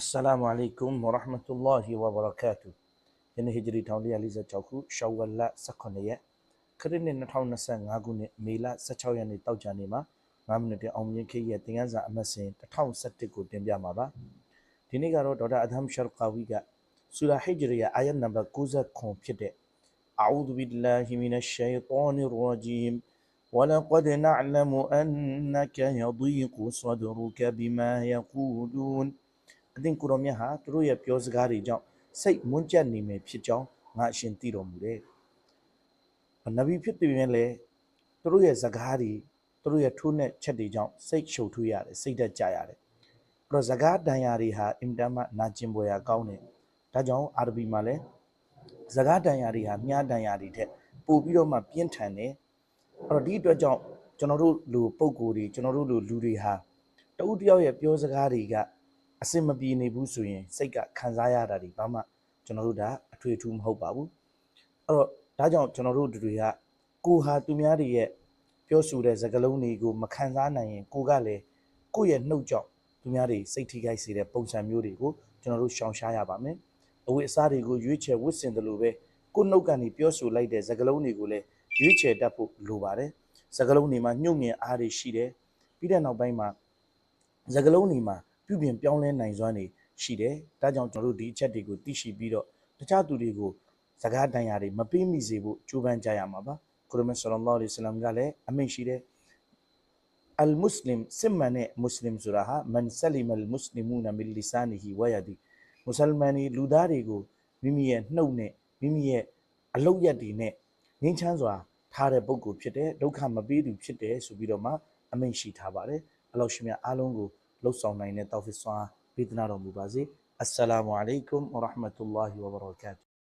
Assalamu alaikum wa rahmatullahi wa barakatuh ယနေ့ဟီဂျရီ1446ခုရှောဝလ18ရက်ခရစ်နှစ်2025ခုနှစ်မေလ16ရက်နေ့တောက်ကြနေ့မှာ9မိနစ်တည်းအောင်မြင်ခေတ်ရဲ့သင်ခန်းစာအမှတ်စဉ်1017ကိုတင်ပြမှာပါဒီနေ့ကတော့ဒေါက်တာအဒမ်ရှာကာဝီကဆူရာဟီဂျရီရဲ့အာယတ်နံပါတ်69ဖြစ်တဲ့ أعوذ بالله من الشيطان الرجيم ولقد نعلم أنك يضيق صدرك بما يقولون အသင်ကိုရောမြတ်ဟာသူတို့ရဲ့ပြောစကားတွေကြောင့်စိတ်မွန်းကြက်နေမယ်ဖြစ်ကြောင်းငါအရှင်သိတော်မူတယ်။နဗီဖြစ်ပေမဲ့လည်းသူတို့ရဲ့စကားတွေသူတို့ရဲ့ထိုးနဲ့ချက်တွေကြောင့်စိတ်ရှုပ်ထွေးရတယ်စိတ်သက်ကြရတယ်။အဲ့တော့စကားတန်ရာတွေဟာအင်တန်မှနာကျင်ပွဲရာကောင်းတယ်။ဒါကြောင့်အာရဘီမှာလည်းစကားတန်ရာတွေဟာမြားတန်ရာတွေထက်ပိုပြီးတော့မှပြင်းထန်တယ်။အဲ့တော့ဒီအတွက်ကြောင့်ကျွန်တော်တို့လူပုံကိုယ်တွေကျွန်တော်တို့လူလူတွေဟာတဦးတယောက်ရဲ့ပြောစကားတွေက အစင်မပြေနေဘူးဆိုရင်စိတ်ကခံစားရတာဒီဘာမှကျွန်တော်တို့ဒါအထွေထူးမဟုတ်ပါဘူးအဲ့တော့ဒါကြောင့်ကျွန်တော်တို့တွေကကိုဟာသူများတွေရဲ့ပြောဆိုတဲ့စကားလုံးတွေကိုမခံစားနိုင်ရင်ကိုကလည်းကိုယ့်ရဲ့နှုတ်ကြောင့်သူများတွေစိတ်ထိခိုက်စေတဲ့ပုံစံမျိုးတွေကိုကျွန်တော်တို့ရှောင်ရှားရပါမယ်အဝိအစားတွေကိုရွေးချယ်ဝတ်ဆင်တယ်လို့ပဲကိုယ့်နှုတ်ကနေပြောဆိုလိုက်တဲ့စကားလုံးတွေကိုလည်းရွေးချယ်တတ်ဖို့လိုပါတယ်စကားလုံးတွေမှာညှို့ငင်အားတွေရှိတယ်ပြီးတဲ့နောက်ပိုင်းမှာစကားလုံးတွေမှာ ပြုပြင်ပြောင်းလဲနိုင်စွမ်းတွေရှိတယ်။ဒါကြောင့်ကျွန်တော်တို့ဒီအချက်တွေကိုသိရှိပြီးတော့တခြားသူတွေကိုစကားတန်ရာတွေမပေးမိစေဖို့ကြိုးပမ်းကြရမှာပါ။ကုရ်မန်ဆလ္လာလာဟ်အလိုင်းဝါဆလမ်ကလည်းအမိန့်ရှိတယ်။အလ်မုစလင်စစ်မှန်တဲ့မုစလင်ဆိုတာဟာမန်ဆလီမလ်မုစလီမူနမီလီဆာနီဟီဝယဒီမုဆလမန်ဒီလူသားတွေကိုမိမိရဲ့နှုတ်နဲ့မိမိရဲ့အလုတ်ရက်တွေနဲ့ငြိမ်းချမ်းစွာထားတဲ့ပုဂ္ဂိုလ်ဖြစ်တယ်ဒုက္ခမပေးသူဖြစ်တယ်ဆိုပြီးတော့မှအမိန့်ရှိထားပါတယ်။အလောရှိမြတ်အားလုံးကို လှုပ်ဆောင်နိုင်တဲ့တောက်ဖစ်စွာပေးသနာတော်မူပါစေအစ္စလာမူ